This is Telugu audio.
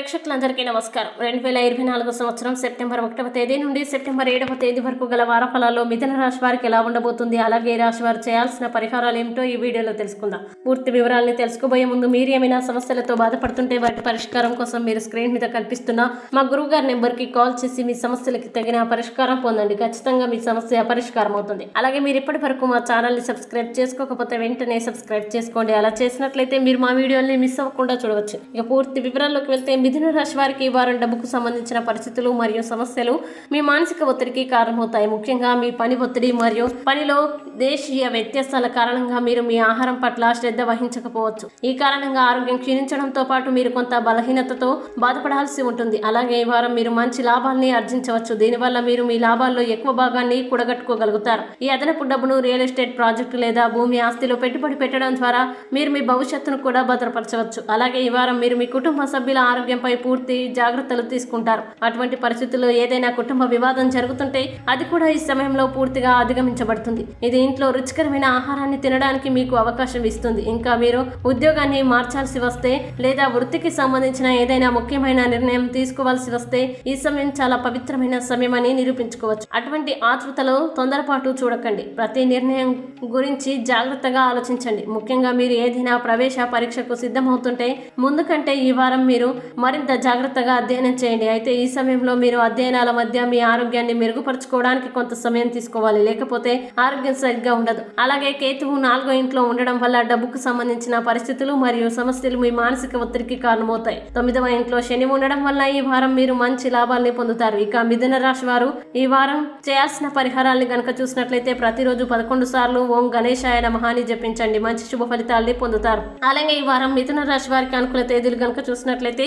ప్రేక్షకులందరికీ నమస్కారం. రెండు వేల ఇరవై నాలుగు సంవత్సరం సెప్టెంబర్ ఒకటవ తేదీ నుండి సెప్టెంబర్ ఏడవ తేదీ వరకు గల వారఫలాల్లో మిథున రాశి వారికి ఎలా ఉండబోతుంది అలాగే రాశి వారు చేయాల్సిన పరిహారాలు ఏమిటో ఈ వీడియోలో తెలుసుకుందాం. పూర్తి వివరాలని తెలుసుకోబోయే ముందు మీరు ఏమైనా సమస్యలతో బాధపడుతుంటే వాటి పరిష్కారం కోసం మీరు స్క్రీన్ మీద కనిపిస్తున్న మా గురువు గారి నెంబర్కి కాల్ చేసి మీ సమస్యలకి తగిన పరిష్కారం పొందండి. ఖచ్చితంగా మీ సమస్య పరిష్కారం అవుతుంది. అలాగే మీరు ఇప్పటి వరకు మా ఛానల్ని సబ్స్క్రైబ్ చేసుకోకపోతే వెంటనే సబ్స్క్రైబ్ చేసుకోండి. అలా చేసినట్లయితే మీరు మా వీడియోని మిస్ అవ్వకుండా చూడవచ్చు. ఇక పూర్తి వివరాల్లోకి వెళ్తే మిథున రాశి వారికి వారం డబ్బుకు సంబంధించిన పరిస్థితులు మరియు సమస్యలు మీ మానసిక ఒత్తిడికి కారణమవుతాయి. ముఖ్యంగా మీ పని ఒత్తిడి మరియు పనిలో దేశీయ వ్యత్యాసాల కారణంగా మీరు మీ ఆహారం పట్ల శ్రద్ధ వహించకపోవచ్చు. ఈ కారణంగా ఆరోగ్యం క్షీణించడంతో పాటు మీరు కొంత బలహీనతతో బాధపడాల్సి ఉంటుంది. అలాగే ఈ వారం మీరు మంచి లాభాల్ని ఆర్జించవచ్చు. దీనివల్ల మీరు మీ లాభాల్లో ఎక్కువ భాగాన్ని కూడగట్టుకోగలుగుతారు. ఈ అదనపు డబ్బును రియల్ ఎస్టేట్ ప్రాజెక్టు లేదా భూమి ఆస్తిలో పెట్టుబడి పెట్టడం ద్వారా మీరు మీ భవిష్యత్తును కూడా భద్రపరచవచ్చు. అలాగే ఈ వారం మీరు మీ కుటుంబ సభ్యుల ఆరోగ్య ఆరోగ్యంపై పూర్తి జాగ్రత్తలు తీసుకుంటారు. అటువంటి పరిస్థితుల్లో ఏదైనా కుటుంబ వివాదం జరుగుతుంటే అది కూడా ఈ సమయంలో పూర్తిగా అధిగమించబడుతుంది. ఇది ఇంట్లో రుచికరమైన ఆహారాన్ని తినడానికి మీకు అవకాశం ఇస్తుంది. ఇంకా మీరు ఉద్యోగాన్ని మార్చాల్సి వస్తే లేదా వృత్తికి సంబంధించిన ఏదైనా ముఖ్యమైన నిర్ణయం తీసుకోవాల్సి వస్తే ఈ సమయం చాలా పవిత్రమైన సమయం అని నిరూపించుకోవచ్చు. అటువంటి ఆతృతలో తొందరపాటు చూడకండి. ప్రతి నిర్ణయం గురించి జాగ్రత్తగా ఆలోచించండి. ముఖ్యంగా మీరు ఏదైనా ప్రవేశ పరీక్షకు సిద్ధమవుతుంటే ముందు కంటే ఈ వారం మీరు మరింత జాగ్రత్తగా అధ్యయనం చేయండి. అయితే ఈ సమయంలో మీరు అధ్యయనాల మధ్య మీ ఆరోగ్యాన్ని మెరుగుపరచుకోవడానికి కొంత సమయం తీసుకోవాలి. లేకపోతే ఆరోగ్యం సరిగ్గా ఉండదు. అలాగే కేతువు నాలుగో ఇంట్లో ఉండడం వల్ల డబ్బుకు సంబంధించిన పరిస్థితులు మరియు సమస్యలు మీ మానసిక ఒత్తిడికి కారణమవుతాయి. తొమ్మిదవ ఇంట్లో శని ఉండడం వల్ల ఈ వారం మీరు మంచి లాభాల్ని పొందుతారు. ఇక మిథున రాశి వారు ఈ వారం చేయాల్సిన పరిహారాల్ని గనక చూసినట్లయితే ప్రతిరోజు పదకొండు సార్లు ఓం గణేశాయ నమహాని జపించండి. మంచి శుభ ఫలితాల్ని పొందుతారు. అలాగే ఈ వారం మిథున రాశి వారికి అనుకూల తేదీలు గనక చూసినట్లయితే